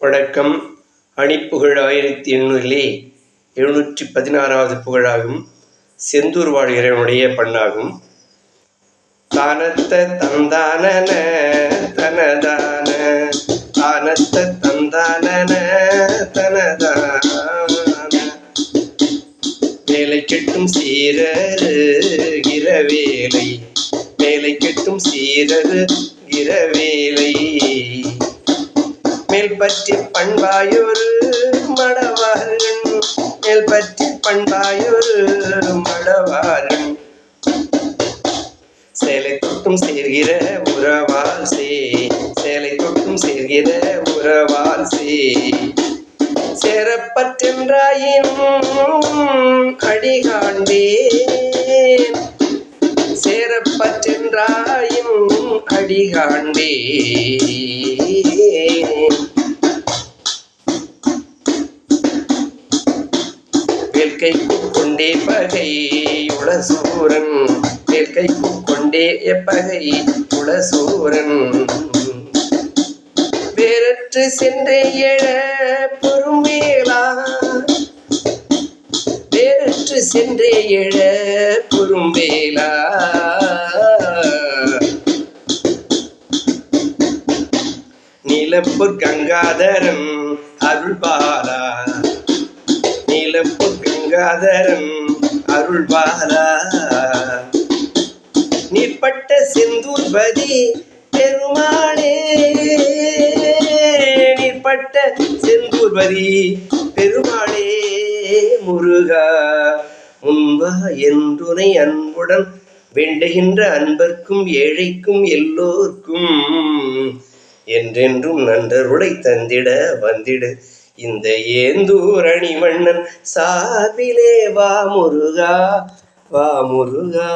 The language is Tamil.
வணக்கம். அணிப்புகழ் ஆயிரத்தி எண்ணூறிலே எழுநூற்றி பதினாறாவது புகழாகும். செந்தூர் வாழ் இறைவனுடைய பண்ணாகும். தானத்த தந்தானன தனதான. தானத்த தந்தானன தனதான. வேலை கெட்டும் சீரருகிற வேலை வேலை கெட்டும் சீரருகிற வேலை பற்றி பண்பாயொரு மடவாரன் மேல் பற்றி பண்பாயொரு மடவாரன் சேலை தொட்டும் சேர்கிற உறவால் சே. சேலை தொட்டும் சேர்கிற உறவால் சே. சேரப்பற்றென்றாயின் அடிகாண்டேன் சேரப்பற்றென்றாயும் அடிகாண்டே வேல்கை கொண்டே பகை உளசூரன். வேல்கை கொண்டே எப்பகை உளசூரன். வேறற்று சென்றே எழ பொறுமேலா? வேறற்று சென்றே எழ பொறும்பேலா நீலப்பூர் கங்காதரன் அருள்பா கங்காதரன் அருள்வாரா? நீர்பட்ட செந்தூர்பதி பெருமாளே நீர்பட்ட செந்தூர்பதி பெருமாளே முருகா முன்பா என்றுனை அன்புடன் வேண்டுகின்ற அன்பர்க்கும் ஏழைக்கும் எல்லோர்க்கும் என்றென்றும் நன்றருளை தந்திட வந்திடு. இந்த ஏந்தூரணி அணிவண்ணன் சார்பிலே வா முருகா வா முருகா.